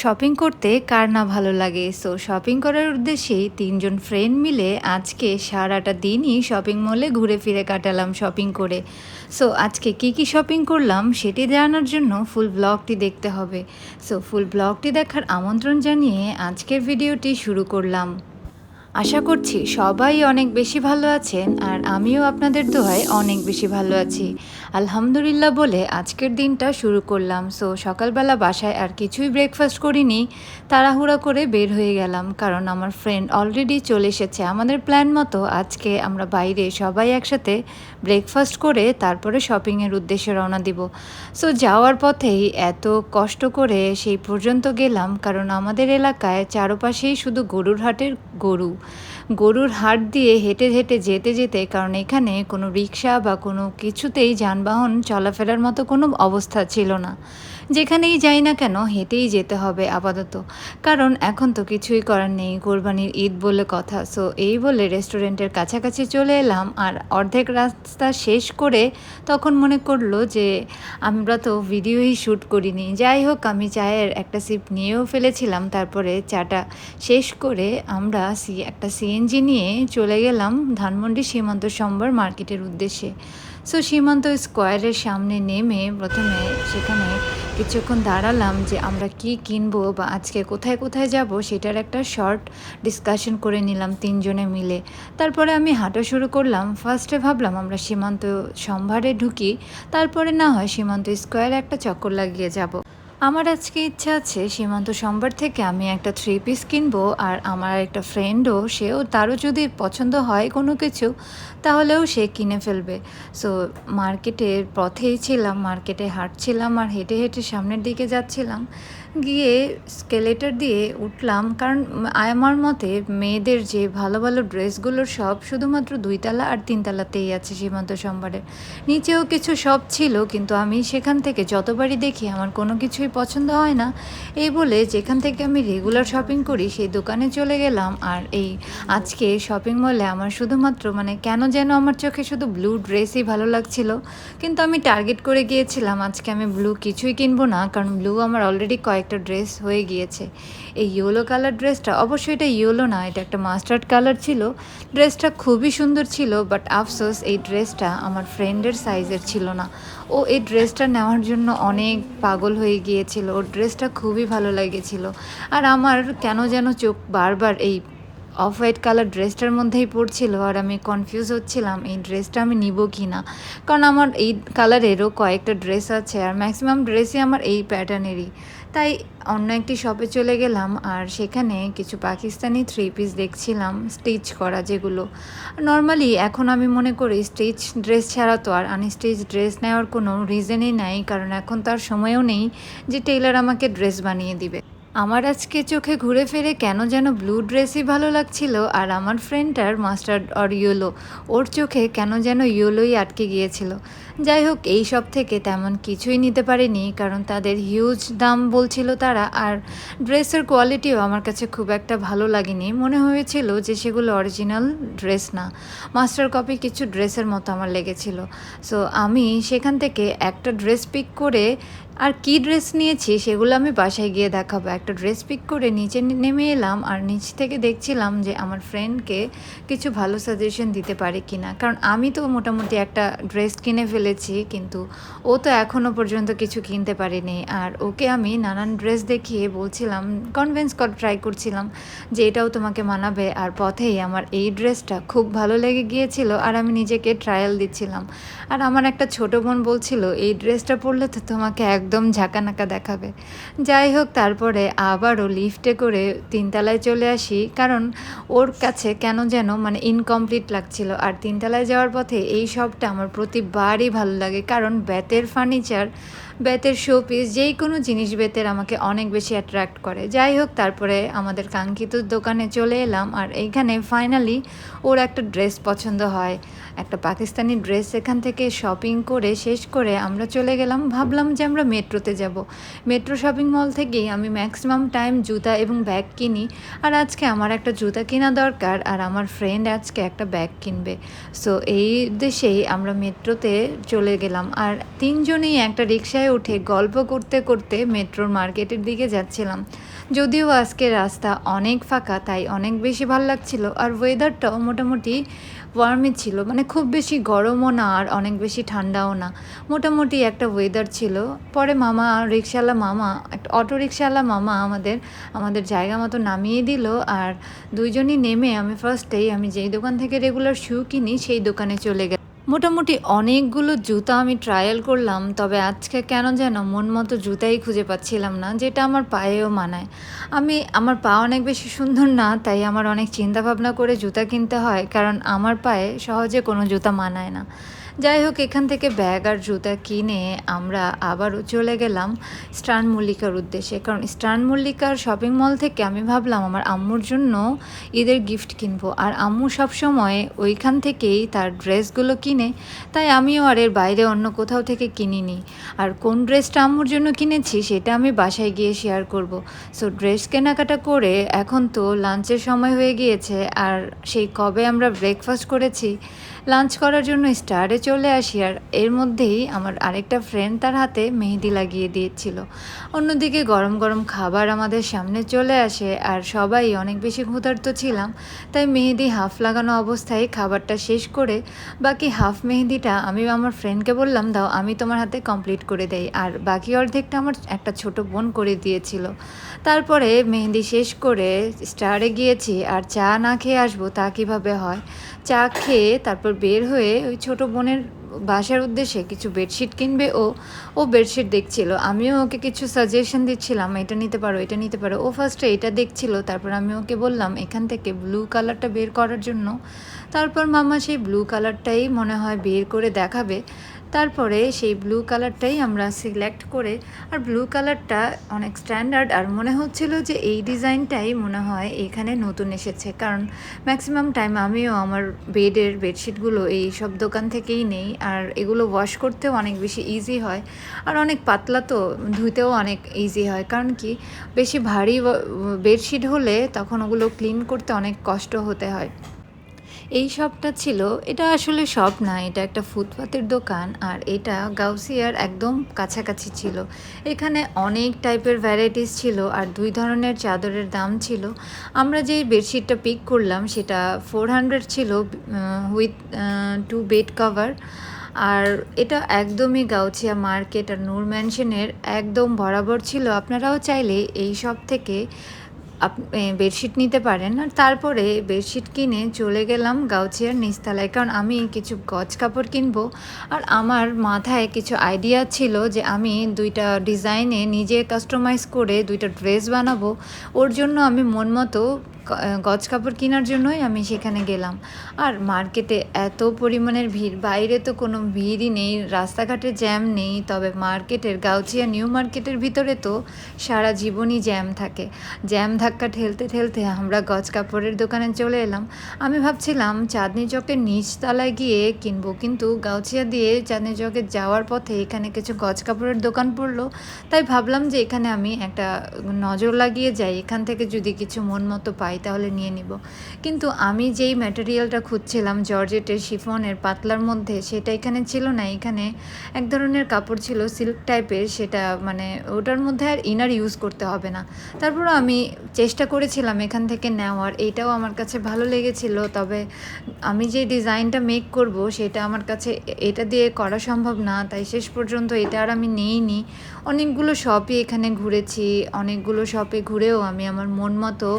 Shopping করতে কার না ভালো লাগে? সো শপিং করার উদ্দেশ্যেই তিনজন ফ্রেন্ড মিলে আজকে সারাটা দিনই শপিং মলে ঘুরে ফিরে কাটালাম শপিং করে। সো আজকে কি কি শপিং করলাম সেটি জানার জন্য ফুল ব্লগটি দেখতে হবে। সো ফুল ব্লগটি দেখার আমন্ত্রণ জানিয়ে আজকের ভিডিওটি শুরু করলাম। আশা করছি সবাই অনেক বেশি ভালো আছেন আর আমিও আপনাদের দোয়ায় অনেক বেশি ভালো আছি। আলহামদুলিল্লাহ বলে আজকের দিনটা শুরু করলাম। সো সকালবেলা বাসায় আর কিছুই ব্রেকফাস্ট করিনি। তাড়াহুড়া করে বের হয়ে গেলাম কারণ আমার ফ্রেন্ড অলরেডি চলে এসেছে। আমাদের প্ল্যান মতো আজকে আমরা বাইরে সবাই একসাথে ব্রেকফাস্ট করে তারপরে শপিংয়ের উদ্দেশ্যে রওনা দিব। সো যাওয়ার পথেই এত কষ্ট করে সেই পর্যন্ত গেলাম কারণ আমাদের এলাকায় চারপাশেই শুধু গরুর হাটের গরু। গরুর হাট দিয়ে হেঁটে হেঁটে যেতে যেতে, কারণ এখানে কোনো রিক্সা বা কোনো কিছুতেই যানবাহন চলাফেরার মতো কোনো অবস্থা ছিল না। যেখানেই যাই না কেন হেঁটেই যেতে হবে আপাতত। কারণ এখন তো কিছুই করার নেই, কোরবানির ঈদ বলে কথা। সো এই বলে রেস্টুরেন্টের কাছাকাছি চলে এলাম আর অর্ধেক রাস্তা শেষ করে তখন মনে করল যে আমরা তো ভিডিওই শ্যুট করিনি। যাই হোক, আমি চায়ের একটা সিপ নিয়েও ফেলেছিলাম, তারপরে চাটা শেষ করে আমরা সি, একটা সিএনজি নিয়ে চলে গেলাম ধানমন্ডি সীমান্ত সম্বর মার্কেটের উদ্দেশ্যে। সো সীমান্ত স্কোয়ারের সামনে নেমে প্রথমে সেখানে কিছুক্ষণ দাঁড়ালাম যে আমরা কি কিনবো বা আজকে কোথায় কোথায় যাব সেটার একটা শর্ট ডিসকাশন করে নিলাম তিনজনে মিলে। তারপরে আমি হাঁটা শুরু করলাম। ফার্স্টে ভাবলাম, আমরা সীমান্ত সম্ভারে ঢুকি। তারপরে না হয় সীমান্ত স্কোয়ারে একটা চক্কর লাগিয়ে যাব। আমার আজকে ইচ্ছা আছে সীমান্ত সোমবার থেকে আমি একটা থ্রি পিস কিনবো আর আমার একটা ফ্রেন্ডও সেও তারও যদি পছন্দ হয় কোনো কিছু, তাহলেও সে কিনে ফেলবে। সো মার্কেটের পথেই ছিলাম মার্কেটে হাঁটছিলাম আর হেঁটে হেঁটে সামনের দিকে যাচ্ছিলাম। গিয়ে স্কেলেটার দিয়ে উঠলাম, কারণ আমার মতে মেয়েদের যে ভালো ভালো ড্রেসগুলোর সব শুধুমাত্র দুইতলা আর তিনতলাতেই আছে সীমান্ত সোমবারের নিচেও কিছু সব ছিল, কিন্তু আমি সেখান থেকে যতবারই দেখি আমার কোনো কিছুই পছন্দ হয় না। এই বলে যেখান থেকে আমি রেগুলার শপিং করি, সেই দোকানে চলে গেলাম। আর এই আজকে শপিং মলে আমার শুধুমাত্র মানে কেন যেন আমার চোখে শুধু ব্লু ড্রেসই ভালো লাগছিল। কিন্তু আমি টার্গেট করে গিয়েছিলাম, আজকে আমি ব্লু কিছুই কিনবো না, কারণ ব্লু আমার অলরেডি কয়েকটা ড্রেস হয়ে গিয়েছে। এই ইয়েলো কালার ড্রেসটা, অবশ্যই এটা ইয়েলো না, এটা একটা মাস্টার্ড কালার ছিল। ড্রেসটা খুবই সুন্দর ছিল, বাট আফসোস এই ড্রেসটা আমার ফ্রেন্ডের সাইজের ছিল না। ও এই ড্রেসটা নেওয়ার জন্য অনেক পাগল হয়ে গিয়েছিল, ওর ড্রেসটা খুবই ভালো লেগেছিল। আর আমার কেন যেন চোখ বারবার এই অফ হোয়াইট কালার ড্রেসটার মধ্যেই পড়ছিল, আর আমি কনফিউজ হচ্ছিলাম, এই ড্রেসটা আমি নিব কি না? কারণ আমার এই কালারেরও কয়েকটা ড্রেস আছে, আর ম্যাক্সিমাম ড্রেসই আমার এই প্যাটার্নেরই। তাই অন্য একটি শপে চলে গেলাম আর সেখানে কিছু পাকিস্তানি থ্রি পিস দেখছিলাম স্টিচ করা যেগুলো। নর্মালি এখন আমি মনে করি স্টিচ ড্রেস ছাড়া তো আর আনস্টিচ ড্রেস নেওয়ার কোনো রিজনই নাই, কারণ এখন তার সময়ও নেই যে টেইলার আমাকে ড্রেস বানিয়ে দিবে। আমার আজকে চোখে ঘুরে ফিরে কেন যেন ব্লু ড্রেসই ভালো লাগছিল আর আমার ফ্রেন্ডটার মাস্টার্ড অর ইয়েলো ওর চোখে কেন যেন ইয়েলোই আটকে গিয়েছিল। যাই হোক, এই সব থেকে তেমন কিছুই নিতে পারিনি, কারণ তাদের হিউজ দাম বলছিল তারা, আর ড্রেসের কোয়ালিটিও আমার কাছে খুব একটা ভালো লাগেনি। মনে হয়েছিল যে সেগুলো অরিজিনাল ড্রেস না। মাস্টার কপি কিছু ড্রেসের মতো আমার লেগেছিল। সো আমি সেখান থেকে একটা ড্রেস পিক করে, আর কি ড্রেস নিয়েছি সেগুলো আমি বাসায় গিয়ে দেখাবো। একটা ড্রেস পিক করে নিচে নেমে এলাম, আর নিচ থেকে দেখছিলাম যে আমার ফ্রেন্ডকে কিছু ভালো সাজেশন দিতে পারে কি না কারণ আমি তো মোটামুটি একটা ড্রেস কিনে ফেলেছি, কিন্তু ও তো এখনও পর্যন্ত কিছু কিনতে পারেনি। আর ওকে আমি নানান ড্রেস দেখিয়ে বলছিলাম কনভিন্স কর ট্রাই করছিলাম যে এটাও তোমাকে মানাবে। আর পথেই আমার এই ড্রেসটা খুব ভালো লেগে গিয়েছিল আর আমি নিজেকে ট্রায়াল দিচ্ছিলাম। আর আমার একটা ছোট বোন বলছিল, এই ড্রেসটা পরলে তো তোমাকে একদম ঝাঁকানাকা দেখাবে। যাই হোক, তারপরে আবারও লিফটে করে তিনতলায় চলে আসি, কারণ ওর কাছে কেন যেন মানে ইনকমপ্লিট লাগছিল। আর তিনতলায় যাওয়ার পথে এই সবটা আমার প্রতিবারই ভালো লাগে। কারণ বেতের ফার্নিচার বেতের শো পিস যেই কোনো জিনিস বেতের আমাকে অনেক বেশি অ্যাট্রাক্ট করে। যাই হোক, তারপরে আমাদের কাঙ্ক্ষিত দোকানে চলে এলাম আর এইখানে ফাইনালি ওর একটা ড্রেস পছন্দ হয়। একটা পাকিস্তানি ড্রেস এখান থেকে শপিং করে, শেষ করে আমরা চলে গেলাম। ভাবলাম যে আমরা মেট্রোতে যাব। মেট্রো শপিং মল থেকেই আমি ম্যাক্সিমাম টাইম জুতা এবং ব্যাগ কিনি। আর আজকে আমার একটা জুতা কেনা দরকার আর আমার ফ্রেন্ড আজকে একটা ব্যাগ কিনবে। সো এই উদ্দেশ্যেই আমরা মেট্রোতে চলে গেলাম। আর তিনজনেই একটা রিক্সায় উঠে গল্প করতে করতে মেট্রোর মার্কেটের দিকে যাচ্ছিলাম। যদিও আজকে রাস্তা অনেক ফাঁকা, তাই অনেক বেশি ভালো লাগছিল। আর ওয়েদারটাও মোটামুটি ওয়ার্মই ছিল। মানে খুব বেশি গরমও না, আর অনেক বেশি ঠান্ডাও না। মোটামুটি একটা ওয়েদার ছিল। পরে মামা রিক্সাওয়ালা মামা, একটা অটো রিক্সাওয়ালা মামা আমাদের আমাদের জায়গা মতো নামিয়ে দিল। আর দুইজনই নেমে আমি ফার্স্টেই আমি যেই দোকান থেকে রেগুলার শু কিনি, সেই দোকানে চলে গেলাম। মোটামুটি অনেকগুলো জুতা আমি ট্রায়াল করলাম, তবে আজকে কেন যেন মন মতো জুতাই খুঁজে পাচ্ছিলাম না, যেটা আমার পায়েও মানায়। আমি, আমার পা অনেক বেশি সুন্দর না, তাই আমার অনেক চিন্তা ভাবনা করে জুতা কিনতে হয়, কারণ আমার পায়ে সহজে কোনো জুতা মানায় না। যাই হোক এখান থেকে ব্যাগ আর জুতা কিনে আমরা আবারও চলে গেলাম স্টান মল্লিকার উদ্দেশ্যে। কারণ স্টান মল্লিকার শপিং মল থেকে আমি ভাবলাম আমার আম্মুর জন্য ঈদের গিফট কিনবো। আর আম্মু সবসময় ওইখান থেকেই তার ড্রেসগুলো কিনে, তাই আমিও আর এর বাইরে অন্য কোথাও থেকে কিনিনি। আর কোন ড্রেসটা আম্মুর জন্য কিনেছি, সেটা আমি বাসায় গিয়ে শেয়ার করব। সো ড্রেস কেনাকাটা করে এখন তো লাঞ্চের সময় হয়ে গিয়েছে। আর সেই কবে আমরা ব্রেকফাস্ট করেছি লাঞ্চ করার জন্য স্টারে চলে আসি আর এর মধ্যেই আমার আরেকটা ফ্রেন্ড তার হাতে মেহেদি লাগিয়ে দিয়েছিল। অন্যদিকে গরম গরম খাবার আমাদের সামনে চলে আসে আর সবাই অনেক বেশি ক্ষুধার্ত ছিলাম, তাই মেহেদি হাফ লাগানো অবস্থায় খাবারটা শেষ করে বাকি হাফ মেহেদিটা আমি আমার ফ্রেন্ডকে বললাম, দাও, আমি তোমার হাতে কমপ্লিট করে দেই। আর বাকি অর্ধেকটা আমার একটা ছোট বোন করে দিয়েছিল। তারপরে মেহেদি শেষ করে স্টারে গিয়েছি আর চা না খেয়ে আসব তা কীভাবে হয়? চা খেয়ে তারপর বের হয়ে ওই ছোট বোনের বাসার উদ্দেশ্যে কিছু বেডশিট কিনবে ও ও বেডশিট দেখছিল। আমিও ওকে কিছু সাজেশন দিচ্ছিলাম, এটা নিতে পারো, এটা নিতে পারো। ও ফার্স্টে এটা দেখছিল, তারপর আমি ওকে বললাম, এখান থেকে ব্লু কালারটা বের করার জন্য। তারপর মামা সেই ব্লু কালারটাই মনে হয় বের করে দেখাবে। তারপরে সেই ব্লু কালারটাই আমরা সিলেক্ট করে, আর ব্লু কালারটা অনেক স্ট্যান্ডার্ড আর মনে হচ্ছিল যে এই ডিজাইনটাই মনে হয় এখানে নতুন এসেছে। কারণ ম্যাক্সিমাম টাইম আমিও আমার বেডের বেডশিটগুলো এই সব দোকান থেকেই নেই, আর এগুলো ওয়াশ করতেও অনেক বেশি ইজি হয়, আর অনেক পাতলা তো ধুইতেও অনেক ইজি হয়। কারণ কি, বেশি ভারী বেডশিট হলে তখন ওগুলো ক্লিন করতে অনেক কষ্ট হতে হয়। এই শপটা ছিল, এটা আসলে শপ না, এটা একটা ফুটপাতের দোকান আর এটা গাউসিয়ার একদম কাছাকাছি ছিল। এখানে অনেক টাইপের ভ্যারাইটিস ছিল আর দুই ধরনের চাদরের দাম ছিল। আমরা যেই বেডশিটটা পিক করলাম সেটা ফোর হান্ড্রেড ছিল উইথ টু বেড কভার আর এটা একদমই গাউছিয়া মার্কেট আর নূর ম্যানশনের একদম বরাবর ছিল। আপনারাও চাইলে এই সব থেকে বেডশিট নিতে পারেন। আর তারপরে বেডশিট কিনে চলে গেলাম গাউচিয়ার নিস্তালায়। কারণ আমি কিছু গজ কাপড় কিনবো। আর আমার মাথায় কিছু আইডিয়া ছিল যে আমি দুইটা ডিজাইনে নিজে কাস্টমাইজ করে দুইটা ড্রেস বানাবো। ওর জন্য আমি মন মতো গজ কাপড় কেনার জন্যই আমি সেখানে গেলাম। আর মার্কেটে এত পরিমাণের ভিড়, বাইরে তো কোনো ভিড়ই নেই, রাস্তাঘাটে জ্যাম নেই, তবে মার্কেটের গাউচিয়া নিউ মার্কেটের ভিতরে তো সারা জীবনই জ্যাম থাকে। জ্যাম ধাক্কা ঠেলতে ঠেলতে আমরা গজ কাপড়ের দোকানে চলে এলাম। আমি ভাবছিলাম, চাঁদনি চকের নিচতলায় গিয়ে কিনবো, কিন্তু গাউচিয়া দিয়ে চাঁদনি চকে যাওয়ার পথে এখানে কিছু গজ কাপড়ের দোকান পড়ল। তাই ভাবলাম যে এখানে আমি একটা নজর লাগিয়ে যাই, এখান থেকে যদি কিছু মন মতো পাই। তাহলে নিয়ে নিব। কিন্তু আমি যেই ম্যাটেরিয়ালটা খুঁজছিলাম জর্জেটের শিফনের পাতলার মধ্যে, সেটা এখানে ছিল না। এখানে এক ধরনের কাপড় ছিল সিল্ক টাইপের সেটা মানে ওটার মধ্যে আর ইনার ইউজ করতে হবে না। তারপরও আমি চেষ্টা করেছিলাম এখান থেকে নেওয়ার এইটাও আমার কাছে ভালো লেগেছিল। তবে আমি যে ডিজাইনটা মেক করব, সেটা আমার কাছে এটা দিয়ে করা সম্ভব না। তাই শেষ পর্যন্ত এটা আর আমি নেইনি। অনেকগুলো শপই এখানে ঘুরেছি, অনেকগুলো শপে ঘুরেও আমি আমার মন মতো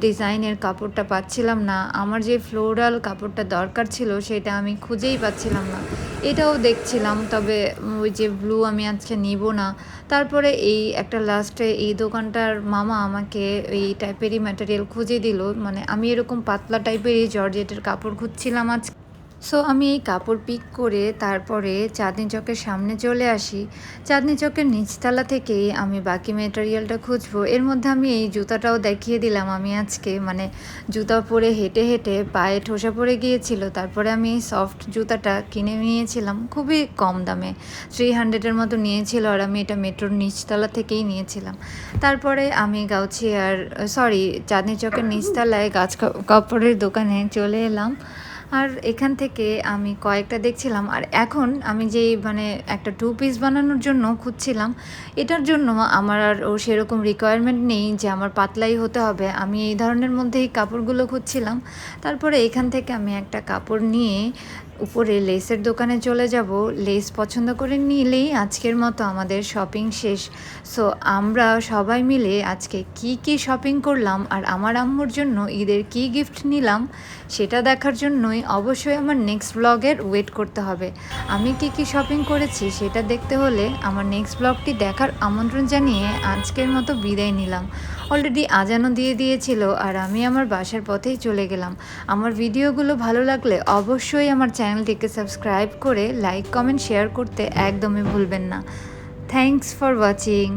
ডিজাইনের কাপড়টা পাচ্ছিলাম না। আমার যে ফ্লোরাল কাপড়টা দরকার ছিল, সেটা আমি খুঁজেই পাচ্ছিলাম না। এটাও দেখছিলাম, তবে ওই যে ব্লু আমি আজকে নিব না। তারপরে এই একটা লাস্টে এই দোকানটার মামা আমাকে এই টাইপেরই ম্যাটেরিয়াল খুঁজে দিল। মানে আমি এরকম পাতলা টাইপেরই জর্জেটের কাপড় খুঁজছিলাম আজকে। সো আমি এই কাপড় পিক করে তারপরে চাঁদনি চকের সামনে চলে আসি। চাঁদনি চকের নিচতলা থেকেই আমি বাকি মেটেরিয়ালটা খুঁজবো। এর মধ্যে আমি এই জুতাটাও দেখিয়ে দিলাম আমি আজকে। মানে জুতা পরে হেঁটে হেঁটে পায়ে ঠোসা পড়ে গিয়েছিল। তারপরে আমি এই সফট জুতাটা কিনে নিয়েছিলাম। খুবই কম দামে। থ্রি হান্ড্রেডের মতো নিয়েছিল আর আমি এটা মেট্রোর নিচতলা থেকেই নিয়েছিলাম। তারপরে আমি গাউছি আর সরি চাঁদনি চকের নিচতলায় গাছ কাপড়ের দোকানে চলে এলাম। আর এখান থেকে আমি কয়েকটা দেখছিলাম, আর এখন আমি যেই মানে একটা টু পিস বানানোর জন্য খুঁজছিলাম, এটার জন্য আমার আর ও সেরকম রিকোয়ারমেন্ট নেই যে আমার পাতলাই হতে হবে। আমি এই ধরনের মধ্যেই কাপড়গুলো খুঁজছিলাম। তারপরে এখান থেকে আমি একটা কাপড় নিয়ে উপরে লেসের দোকানে চলে যাব। লেস পছন্দ করে নিলেই আজকের মতো আমাদের শপিং শেষ। সো আমরা সবাই মিলে আজকে কি কি শপিং করলাম আর আমার আম্মুর জন্য ঈদের কি গিফট নিলাম, সেটা দেখার জন্যই অবশ্যই আমার নেক্সট ব্লগের ওয়েট করতে হবে। আমি কি কি শপিং করেছি সেটা দেখতে হলে আমার নেক্সট ব্লগটি দেখার আমন্ত্রণ জানিয়ে আজকের মতো বিদায় নিলাম। অলরেডি আজানো দিয়ে দিয়েছিল আর আমি আমার বাসার পথেই চলে গেলাম। আমার ভিডিওগুলো ভালো লাগলে অবশ্যই আমার চ্যানেলটিকে সাবস্ক্রাইব করে লাইক কমেন্ট শেয়ার করতে একদমই ভুলবেন না। Thanks for watching